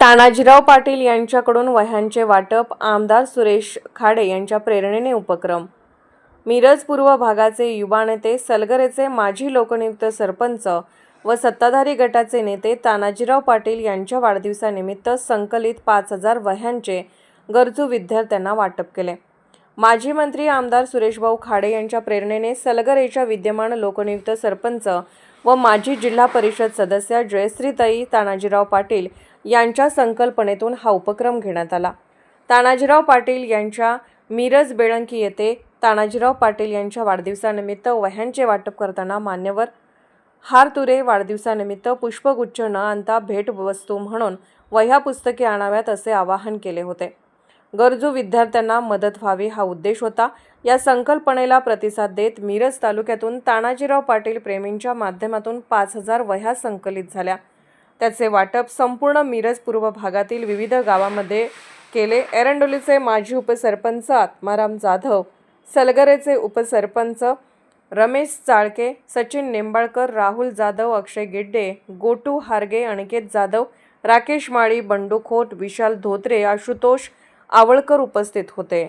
तानाजीराव पाटील यांच्याकडून वह्यांचे वाटप आमदार सुरेश खाडे यांच्या प्रेरणेने उपक्रम. मिरज पूर्व भागाचे युवा नेते सलगरेचे माजी लोकनियुक्त सरपंच व सत्ताधारी गटाचे नेते तानाजीराव पाटील यांच्या वाढदिवसानिमित्त संकलित पाच हजार वह्यांचे गरजू विद्यार्थ्यांना वाटप केले. माजी मंत्री आमदार सुरेशभाऊ खाडे यांच्या प्रेरणेने सलगरेच्या विद्यमान लोकनियुक्त सरपंच व माजी जिल्हा परिषद सदस्य जयश्रीताई तानाजीराव पाटील यांच्या संकल्पनेतून हा उपक्रम घेण्यात आला. तानाजीराव पाटील यांच्या मिरज बेळंकी येथे तानाजीराव पाटील यांच्या वाढदिवसानिमित्त वह्यांचे वाटप करताना मान्यवर हारतुरे वाढदिवसानिमित्त पुष्पगुच्छ न आणता भेटवस्तू म्हणून वह्या पुस्तके आणाव्यात असे आवाहन केले होते. गरजू विद्यार्थ्यांना मदत व्हावी हा उद्देश होता. या संकल्पनेला प्रतिसाद देत मिरज तालुक्यातून तानाजीराव पाटील प्रेमींच्या माध्यमातून पाच हजार वह्या संकलित झाल्या. त्याचे वाटप संपूर्ण मिरज पूर्व भागातील विविध गावामध्ये केले. एरंडोलीचे माजी उपसरपंच आत्माराम जाधव सलगरेचे उपसरपंच रमेश चाळके सचिन निंबाळकर राहुल जाधव अक्षय गिड्डे गोटू हारगे अनिकेत जाधव राकेश माळी बंडू खोट विशाल धोत्रे आशुतोष आवळकर उपस्थित होते.